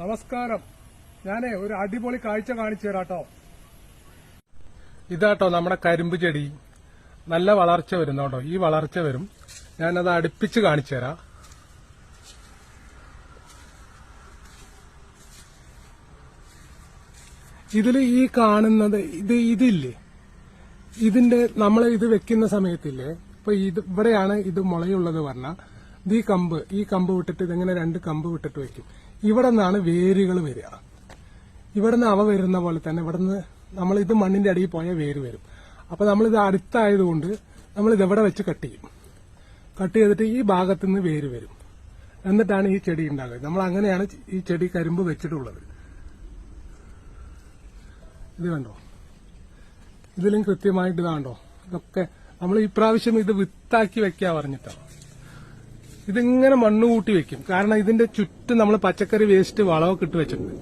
നമസ്കാരം. ഞാനേ ഒരു അടിപൊളി കാഴ്ച കാണിച്ചു തരാട്ടോ. ഇതാട്ടോ നമ്മുടെ കരിമ്പ് ചെടി. നല്ല വളർച്ച വരുന്നോട്ടോ. ഈ വളർച്ച വരും. ഞാനത് അടുപ്പിച്ച് കാണിച്ചു തരാം. ഇതിൽ ഈ കാണുന്നത് ഇത് ഇതില്ലേ? ഇതിന്റെ നമ്മൾ ഇത് വെക്കുന്ന സമയത്തില്ലേ? ഇപ്പൊ ഇത് ഇവിടെയാണ് ഇത് മുളയുള്ളത് പറഞ്ഞാൽ ഈ കമ്പ് ഈ കമ്പ് വിട്ടിട്ട് ഇതിങ്ങനെ രണ്ട് കമ്പ് വിട്ടിട്ട് വെക്കും? ഇവിടെ നിന്നാണ് വേരുകൾ വരിക. ഇവിടെ നിന്ന് അവ വരുന്ന പോലെ തന്നെ ഇവിടെ നിന്ന് നമ്മൾ ഇത് മണ്ണിന്റെ അടിയിൽ പോയാൽ വേര് വരും. അപ്പൊ നമ്മളിത് അടുത്തായതുകൊണ്ട് ഇത് എവിടെ വെച്ച് കട്ട് ചെയ്യും? കട്ട് ചെയ്തിട്ട് ഈ ഭാഗത്തു നിന്ന് വേര് വരും. എന്നിട്ടാണ് ഈ ചെടി ഉണ്ടാകുക. നമ്മൾ അങ്ങനെയാണ് ഈ ചെടി കരിമ്പ് വെച്ചിട്ടുള്ളത്. ഇത് കണ്ടോ? ഇതിലും കൃത്യമായിട്ട് ഇതാണ്ടോ ഇതൊക്കെ നമ്മൾ ഈ പ്രാവശ്യം ഇത് വിത്താക്കി വെക്കാ പറഞ്ഞിട്ടാണ് ഇതിങ്ങനെ മണ്ണ് കൂട്ടി വെക്കും. കാരണം ഇതിന്റെ ചുറ്റും നമ്മൾ പച്ചക്കറി വേസ്റ്റ് വളമൊക്കെ ഇട്ട് വെച്ചിട്ടുണ്ട്.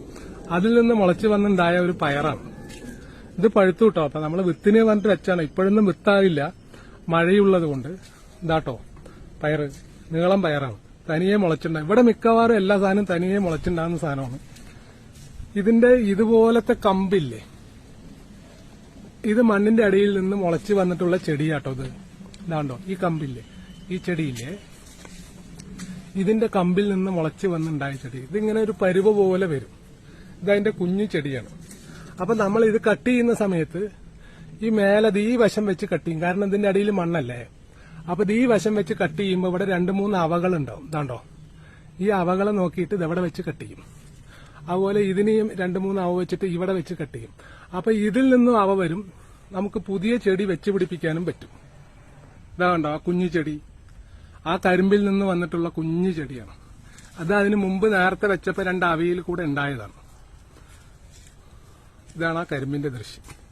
അതിൽ നിന്ന് മുളച്ച് വന്നുണ്ടായ ഒരു പയറാണ്. ഇത് പഴുത്തു കിട്ടോ? അപ്പൊ നമ്മൾ വിത്തിനെ പറഞ്ഞിട്ട് വെച്ചാണ്. ഇപ്പോഴൊന്നും വിത്താറില്ല. മഴയുള്ളത് കൊണ്ട് ഇതാട്ടോ. പയറ്. നീളം പയറാണ്. തനിയെ മുളച്ചിട്ടുണ്ടാകും ഇവിടെ മിക്കവാറും എല്ലാ സാധനവും തനിയെ മുളച്ചിട്ടുണ്ടാകുന്ന സാധനമാണ്. ഇതിന്റെ ഇതുപോലത്തെ കമ്പില്ലേ? ഇത് മണ്ണിന്റെ അടിയിൽ നിന്ന് മുളച്ച് വന്നിട്ടുള്ള ചെടിയാട്ടോ ഇത്. ഇതാണ്ടോ? ഈ കമ്പില്ലേ? ഈ ചെടിയില്ലേ? ഇതിന്റെ കമ്പിൽ നിന്ന് മുളച്ച് വന്നുണ്ടായ ചെടി. ഇതിങ്ങനെ ഒരു പരുവ പോലെ വരും. ഇതതിന്റെ കുഞ്ഞു ചെടിയാണ്. അപ്പൊ നമ്മൾ ഇത് കട്ട് ചെയ്യുന്ന സമയത്ത് ഈ മേലത് ഈ വശം വെച്ച് കട്ട് ചെയ്യും. കാരണം ഇതിന്റെ അടിയിൽ മണ്ണല്ലേ? അപ്പൊ ഇത് ഈ വശം വെച്ച് കട്ട് ചെയ്യുമ്പോൾ ഇവിടെ രണ്ട് മൂന്ന് അവകൾ ഉണ്ടാവും. ഇതാണ്ടോ? ഈ അവകളെ നോക്കിയിട്ട് ഇത് എവിടെ വെച്ച് കട്ട് ചെയ്യും? അതുപോലെ ഇതിനെയും രണ്ട് മൂന്ന് അവ വെച്ചിട്ട് ഇവിടെ വെച്ച് കട്ട് ചെയ്യും. അപ്പൊ ഇതിൽ നിന്നും അവ വരും. നമുക്ക് പുതിയ ചെടി വെച്ച് പിടിപ്പിക്കാനും പറ്റും. ഇതാ കണ്ടോ ആ കുഞ്ഞു ചെടി. ആ കരിമ്പിൽ നിന്ന് വന്നിട്ടുള്ള കുഞ്ഞു ചെടിയാണ്. അത് അതിന് മുമ്പ് നേരത്തെ വെച്ചപ്പോൾ രണ്ട് അവയിൽ കൂടെ ഉണ്ടായതാണ്. ഇതാണ് ആ കരിമ്പിന്റെ ദൃശ്യം.